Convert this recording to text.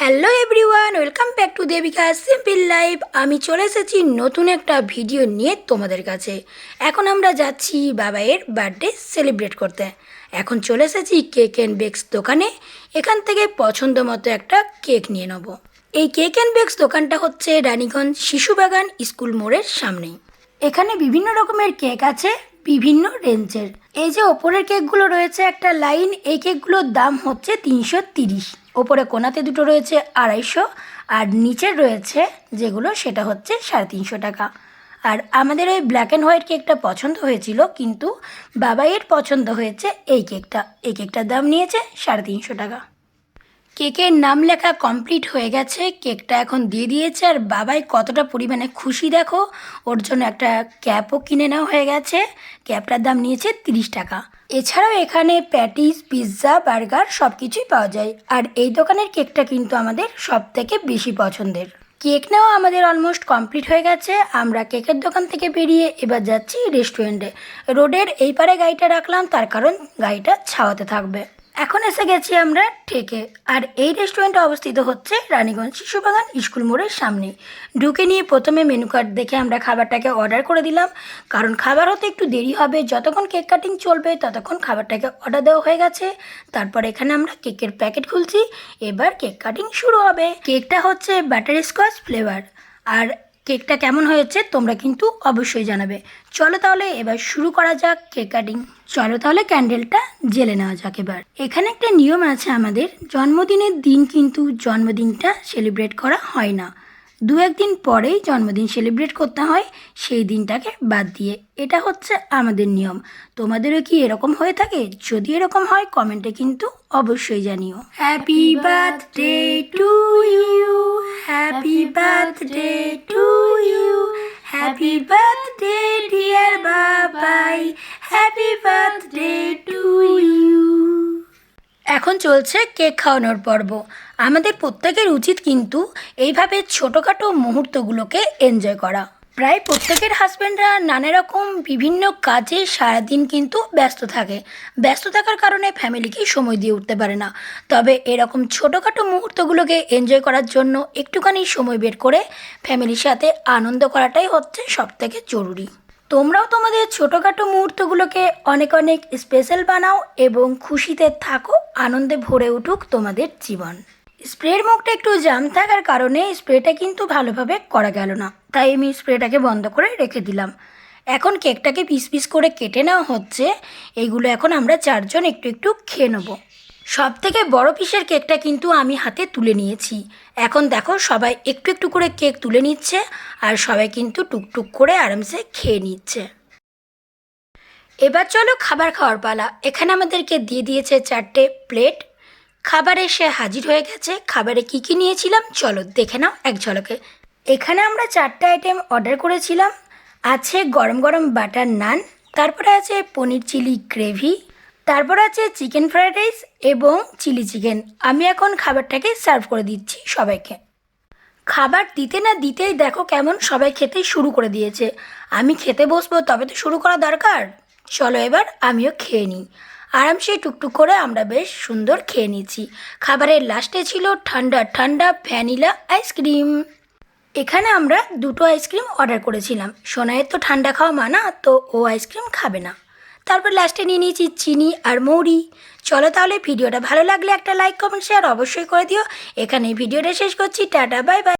Hello everyone welcome back to Devika simple life আমি চলে এসেছি নতুন একটা ভিডিও নিয়ে তোমাদের কাছে। এখন আমরা যাচ্ছি বাবাইয়ের বার্থডে সেলিব্রেট করতে। এখন চলে এসেছি কেক অ্যান্ড বেকস দোকানে। এখান থেকে পছন্দ মতো একটা কেক নিয়ে নেব। এই কেক অ্যান্ড বেকস দোকানটা হচ্ছে রানীগঞ্জ শিশু বাগান স্কুল মোড়ের সামনেই। এখানে বিভিন্ন রকমের কেক আছে, বিভিন্ন রেঞ্জের এই যে ওপরের কেকগুলো রয়েছে, একটা লাইন এই কেকগুলোর দাম হচ্ছে তিনশো তিরিশ। ওপরে কোনাতে দুটো রয়েছে আড়াইশো, আর নিচের রয়েছে যেগুলো সেটা হচ্ছে সাড়ে তিনশো টাকা। আর আমাদের ওই ব্ল্যাক অ্যান্ড হোয়াইট কেকটা পছন্দ হয়েছিল, কিন্তু বাবাইয়ের পছন্দ হয়েছে এই কেকটা এই কেকটার দাম নিয়েছে সাড়ে তিনশো টাকা। কেকের নাম লেখা কমপ্লিট হয়ে গেছে। কেকটা এখন দিয়ে দিয়েছে। আর বাবাই কতটা পরিমাণে খুশি দেখো, ওর জন্য একটা ক্যাপও কিনে নেওয়া হয়ে গেছে। ক্যাপটার দাম নিয়েছে তিরিশ টাকা। এছাড়াও এখানে প্যাটিস, পিৎজা, বার্গার সব কিছুই পাওয়া যায়। আর এই দোকানের কেকটা কিন্তু আমাদের সব থেকে বেশি পছন্দের। কেক নেওয়া আমাদের অলমোস্ট কমপ্লিট হয়ে গেছে। আমরা কেকের দোকান থেকে বেরিয়ে এবার যাচ্ছি রেস্টুরেন্টে রোডের এই পারে গাড়িটা রাখলাম, তার কারণ গাড়িটা ছাওয়াতে থাকবে। এখন এসে গেছি আমরা ঠেকে। আর এই রেস্টুরেন্টটা অবস্থিত হচ্ছে রানীগঞ্জ শিশুবাগান স্কুল মোড়ের সামনে। ঢুকে নিয়ে প্রথমে মেনু কার্ড দেখে আমরা খাবারটাকে অর্ডার করে দিলাম। কারণ খাবার হতে একটু দেরি হবে, যতক্ষণ কেক কাটিং চলবে, ততক্ষণ খাবারটাকে অর্ডার দেওয়া হয়ে গেছে। তারপর এখানে আমরা কেকের প্যাকেট খুলছি। এবার কেক কাটিং শুরু হবে। কেকটা হচ্ছে বাটার স্কচ ফ্লেভার আর কেকটা কেমন হয়েছে তোমরা কিন্তু অবশ্যই জানাবে। চলো তাহলে এবার শুরু করা যাক কেক কাটিং। চলো তাহলে ক্যান্ডেলটা জেলে নেওয়া যাক এবার। এখানে একটা নিয়ম আছে আমাদের, জন্মদিনের দিন কিন্তু জন্মদিনটা সেলিব্রেট করা হয় না। দু একদিন পরেই জন্মদিন সেলিব্রেট করতে হয়, সেই দিনটাকে বাদ দিয়ে। এটা হচ্ছে আমাদের নিয়ম। তোমাদেরও কি এরকম হয়ে থাকে? যদি এরকম হয়, কমেন্টে কিন্তু অবশ্যই জানিও। Happy birthday to you happy birthday to happy birthday dear Babai happy birthday to you এখন চলছে কেক খাওয়ানোর পর্ব। আমাদের প্রত্যেকের উচিত কিন্তু এইভাবে ছোটোখাটো মুহূর্তগুলোকে এনজয় করা। প্রায় প্রত্যেকের হাজব্যান্ডরা নানা রকম বিভিন্ন কাজে সারাদিন কিন্তু ব্যস্ত থাকে। ব্যস্ত থাকার কারণে ফ্যামিলিকে সময় দিয়ে উঠতে পারে না। তবে এরকম ছোটোখাটো মুহূর্তগুলোকে এনজয় করার জন্য একটুখানি সময় বের করে ফ্যামিলির সাথে আনন্দ করাটাই হচ্ছে সবথেকে জরুরি। তোমরাও তোমাদের ছোটোখাটো মুহূর্তগুলোকে অনেক অনেক স্পেশাল বানাও এবং খুশিতে থাকো, আনন্দে ভরে উঠুক তোমাদের জীবন। স্প্রের মুখটা একটু জাম থাকার কারণে স্প্রেটা কিন্তু ভালোভাবে করা গেল না। তাই আমি স্প্রেটাকে বন্ধ করে রেখে দিলাম। এখন কেকটাকে পিস পিস করে কেটে নেওয়া হচ্ছে। এইগুলো এখন আমরা চারজন একটু একটু খেয়ে নেব। সব থেকে বড় পিসের কেকটা কিন্তু আমি হাতে তুলে নিয়েছি। এখন দেখো সবাই একটু একটু করে কেক তুলে নিচ্ছে আর সবাই কিন্তু টুকটুক করে আরামসে খেয়ে নিচ্ছে। এবার চলো খাবার খাওয়ার পালা। এখানে আমাদেরকে দিয়ে দিয়েছে চারটে প্লেট খাবার এসে হাজির হয়ে গেছে। খাবারে কি কি নিয়েছিলাম? চলো, দেখে নাও এক ঝলকে। এখানে আমরা চারটে আইটেম অর্ডার করেছিলাম। আছে গরম গরম বাটার নান, তারপরে আছে পনির চিলি গ্রেভি, তারপর আছে চিকেন ফ্রাইড রাইস এবং চিলি চিকেন। আমি এখন খাবারটাকে সার্ভ করে দিচ্ছি সবাইকে। খাবার দিতে না দিতেই দেখো কেমন সবাই খেতে শুরু করে দিয়েছে। আমি খেতে বসবো তবে তো শুরু করা দরকার। চলো এবার আমিও খেয়ে নিই। আরামসে টুকটুক করে আমরা বেশ সুন্দর খেয়ে নিয়েছি। খাবারের লাস্টে ছিল ঠান্ডা ঠান্ডা ভ্যানিলা আইসক্রিম। এখানে আমরা দুটো আইসক্রিম অর্ডার করেছিলাম। সোনাইয়ের তো ঠান্ডা খাওয়া মানা, তো ও আইসক্রিম খাবে না। তারপর লাস্টে নিয়ে নিয়েছি চিনি আর মৌরি। চলো তাহলে ভিডিওটা ভালো লাগলে একটা লাইক, কমেন্ট শেয়ার অবশ্যই করে দিও। এখানে ভিডিওটা শেষ করছি। Ta ta, bye bye.